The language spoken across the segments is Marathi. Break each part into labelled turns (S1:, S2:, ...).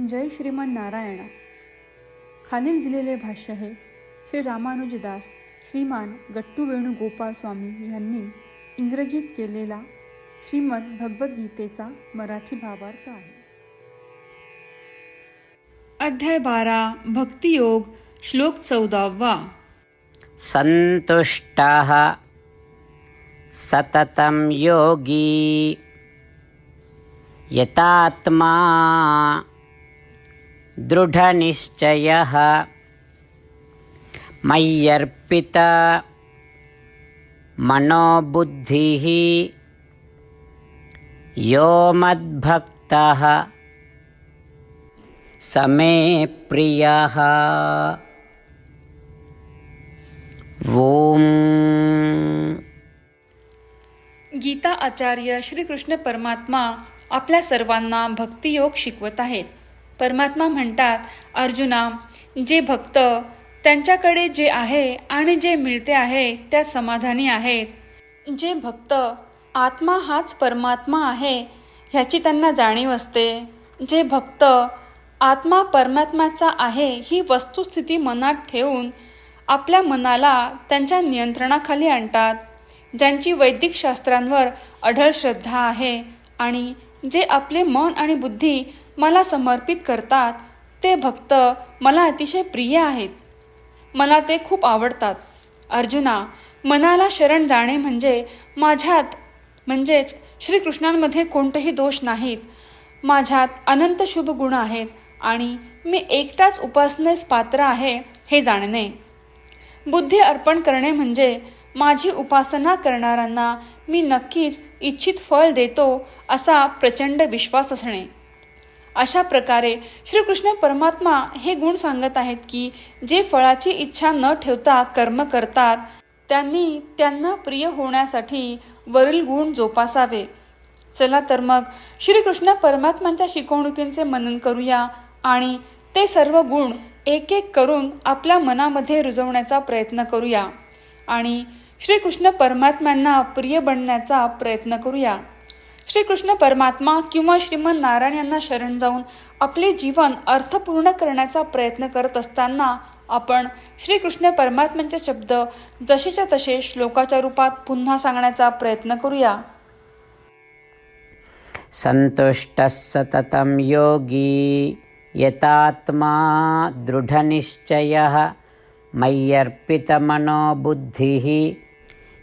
S1: जय श्रीमान नारायणा. खालील दिलेले भाष्य हे श्री रामानुजदास श्रीमान गट्टू वेणुगोपाल स्वामी यांनी इंग्रजीत केलेला श्रीमद भगवद्गीतेचा मराठी भावार्थ आहे. अध्याय बारा भक्तियोग श्लोक चौदावा.
S2: सन्तुष्टः सततं योगी। यतात्मा दृढनिश्चयः। मय्यर्पिता मनोबुद्धिः। यो मद्भक्तः। समे प्रियः। ॐ
S1: गीता आचार्य श्रीकृष्ण परमात्मा आपल्या सर्वांना भक्तियोग शिकवत आहेत. परमात्मा म्हणतात अर्जुना जे भक्त त्यांच्याकडे जे आहे आणि जे मिळते आहे त्या समाधानी आहेत. जे भक्त आत्मा हाच परमात्मा आहे ह्याची त्यांना जाणीव असते. जे भक्त आत्मा परमात्माचा आहे ही वस्तुस्थिती मनात ठेवून आपल्या मनाला त्यांच्या नियंत्रणाखाली आणतात. ज्यांची वैदिक शास्त्रांवर अढळ श्रद्धा आहे आणि जे आपले मन आणि बुद्धी मला समर्पित करतात. ते भक्त मला अतिशय प्रिय आहेत. मला ते खूप आवडतात. अर्जुना मनाला शरण जाणे म्हणजे माझ्यात म्हणजेच श्रीकृष्णांमध्ये कोणतेही दोष नाहीत. माझ्यात अनंत शुभ गुण आहेत आणि मी एकटाच उपासनेस पात्र आहे हे जाणणे. बुद्धी अर्पण करणे म्हणजे माझी उपासना करणाऱ्यांना मी नक्कीच इच्छित फळ देतो असा प्रचंड विश्वास असणे. अशा प्रकारे श्रीकृष्ण परमात्मा हे गुण सांगत आहेत की जे फळाची इच्छा न ठेवता कर्म करतात त्यांनी त्यांना प्रिय होण्यासाठी वरील गुण जोपासावे. चला तर मग श्रीकृष्ण परमात्मांच्या शिकवणुकींचे मनन करूया आणि ते सर्व गुण एक एक करून आपल्या मनामध्ये रुजवण्याचा प्रयत्न करूया आणि श्रीकृष्ण परमात्म्यांना प्रिय बनण्याचा प्रयत्न करूया. श्रीकृष्ण परमात्मा किंवा श्रीमन नारायण यांना शरण जाऊन आपले जीवन अर्थपूर्ण करण्याचा प्रयत्न करत असताना आपण श्रीकृष्ण परमात्म्यांचे शब्द जसेच्या तसे श्लोकाच्या रूपात पुन्हा सांगण्याचा प्रयत्न करूया.
S2: संतुष्ट सततम योगी यतात्मा दृढनिश्चयः मय्यर्पितमनोबुद्धिः।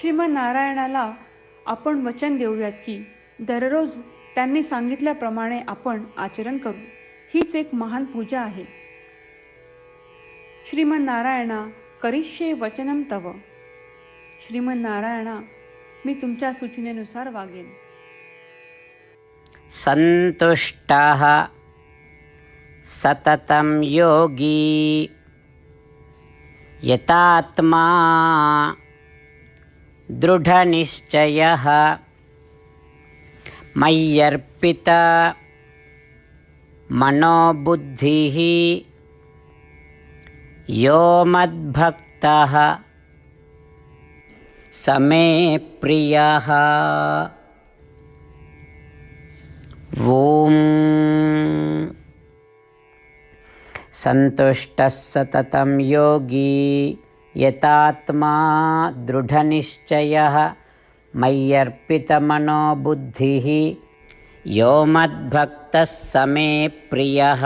S1: श्रीमन नारायणाला आपण वचन देऊयात की दररोज त्यांनी सांगितल्याप्रमाणे आपण आचरण करू. हीच एक महान पूजा आहे. श्रीमन नारायणा करिष्ये वचनम तव. श्रीमन नारायणा मी तुमच्या सूचनेनुसार वागेन.
S2: संतुष्ट सततं योगी। यतात्मा दृढनिश्चयः। मय्यर्पिता मनोबुद्धिः। यो मद्भक्तः। स मे प्रियः। ॐ सन्तुष्टः सततं योगी। यतात्मा दृढनिश्चयः मय्यर्पितमनोबुद्धिः यो मद्भक्तः स मे प्रियः।